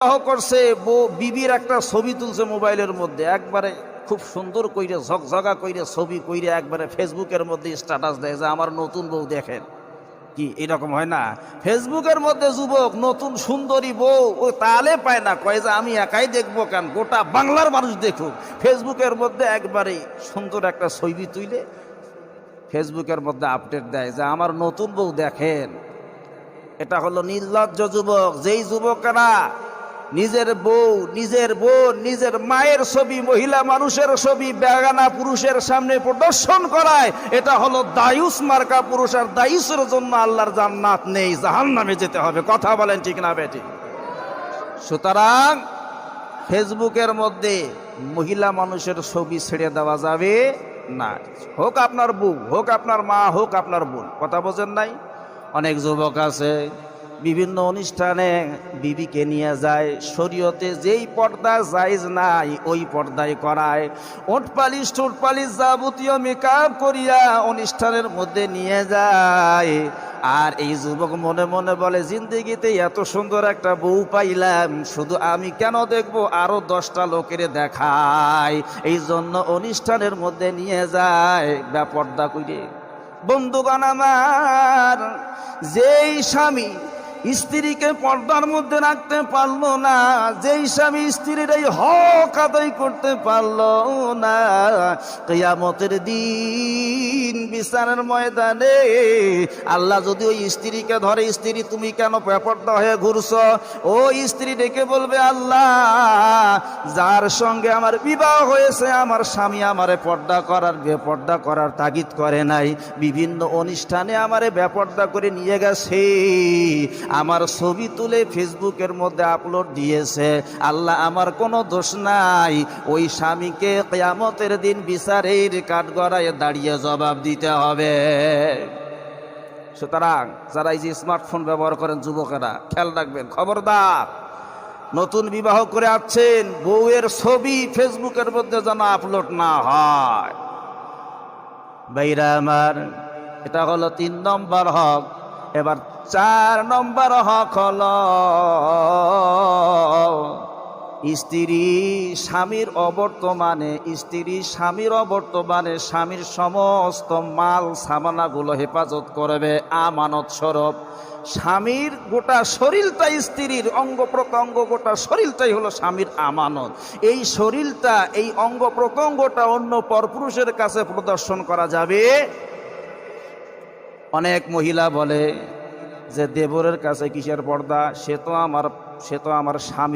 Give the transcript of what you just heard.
বিবাহ করছে বউ বিবির একটা ছবি তুলছে মোবাইলের মধ্যে। একবারে খুব সুন্দর কইরে, ঝকঝকা কইরে ছবি কইরে একবারে ফেসবুকের মধ্যে স্ট্যাটাস দেয় যে, আমার নতুন বউ দেখেন। কি, এরকম হয় না? ফেসবুকের মধ্যে যুবক, নতুন সুন্দরী বউ, ও তালে পায় না, কয় যে, আমি একাই দেখব কেন? গোটা বাংলার মানুষ দেখুক। ফেসবুকের মধ্যে একবারে সুন্দর একটা ছবি তুইলে ফেসবুকের মধ্যে আপডেট দেয় যে, আমার নতুন বউ দেখেন। এটা হলো নির্লজ্জ যুবক। যেই যুবকেরা নিজের বউ, নিজের বোন, নিজের মায়ের ছবি, মহিলা মানুষের ছবি, বেগানা পুরুষের সামনে প্রদর্শন করায়, এটা হলো দায়ুস মার্কা পুরুষ আর দায়ুসের জন্য আল্লাহর জান্নাত নেই জাহান নামে যেতে হবে। কথা বলেন ঠিক না বেটি? সুতরাং ফেসবুকের মধ্যে মহিলা মানুষের ছবি ছেড়ে দেওয়া যাবে না। হোক আপনার বউ, হোক আপনার মা, হোক আপনার বোন, কথা বোঝেন নাই? অনেক যুবক আছে বিভিন্ন অনুষ্ঠানে বিবিকে নিয়ে যায়। শরীয়তে যেই পর্দা জায়জ নাই, ওই পর্দায় করায়। ওট পালিশ যাবতীয় মেকআপ করিয়া অনুষ্ঠানের মধ্যে নিয়ে যায়। আর এই যুবক মনে মনে বলে, জিন্দিগিতে এত সুন্দর একটা বউ পাইলাম, শুধু আমি কেন দেখব? আরও দশটা লোকের দেখায়। এই জন্য অনুষ্ঠানের মধ্যে নিয়ে যায়। ব্যাপর্দা কইরে, বন্ধুগণ আমার, যেই স্বামী স্ত্রীকে পর্দার মধ্যে রাখতে পারল না, যেই স্বামী স্ত্রীর এই হক আদায় করতে পারল না। কেয়ামতের দিন বিচারের ময়দানে আল্লাহ যদি ওই স্ত্রীকে ধরে, স্ত্রী, তুমি কেন পর্দা হয়ে ঘুরছ? ও স্ত্রী ডেকে বলবে, আল্লাহ, যার সঙ্গে আমার বিবাহ হয়েছে, আমার স্বামী আমারে পর্দা করার, বেপর্দা করার তাগিদ করে নাই। বিভিন্ন অনুষ্ঠানে আমারে বেপর্দা করে নিয়ে গেছে। আমার ছবি তুলে ফেসবুকের মধ্যে আপলোড দিয়েছে। আল্লাহ, আমার কোনো দোষ নাই। ওই স্বামীকে কেয়ামতের দিন বিচারের কাঠগড়ায় দাঁড়িয়ে জবাব দিতে হবে। সুতরাং যারা এই যে স্মার্টফোন ব্যবহার করেন যুবকেরা, খেয়াল রাখবেন, খবরদার। নতুন বিবাহ করে আসছেন, বউয়ের ছবি ফেসবুকের মধ্যে যেন আপলোড না হয়। বাইরা আমার, এটা হলো তিন নম্বর হক। এবার চার নম্বর হক হল স্ত্রী স্বামীর অবর্তমানে, স্ত্রী স্বামীর অবর্তমানে স্বামীর সমস্ত মাল সামানাগুলো হেফাজত করবে আমানত স্বরূপ স্বামীর গোটা শরীরটা স্ত্রীর, অঙ্গ প্রত্যঙ্গ গোটা শরীরটাই হলো স্বামীর আমানত। এই শরীরটা, এই অঙ্গ প্রত্যঙ্গটা অন্য পরপুরুষের কাছে প্রদর্শন করা যাবে অনেক মহিলা বলে যে দেবরের কাছে কিসের পর্দা? সে তো আমার, সে তো আমার স্বামী।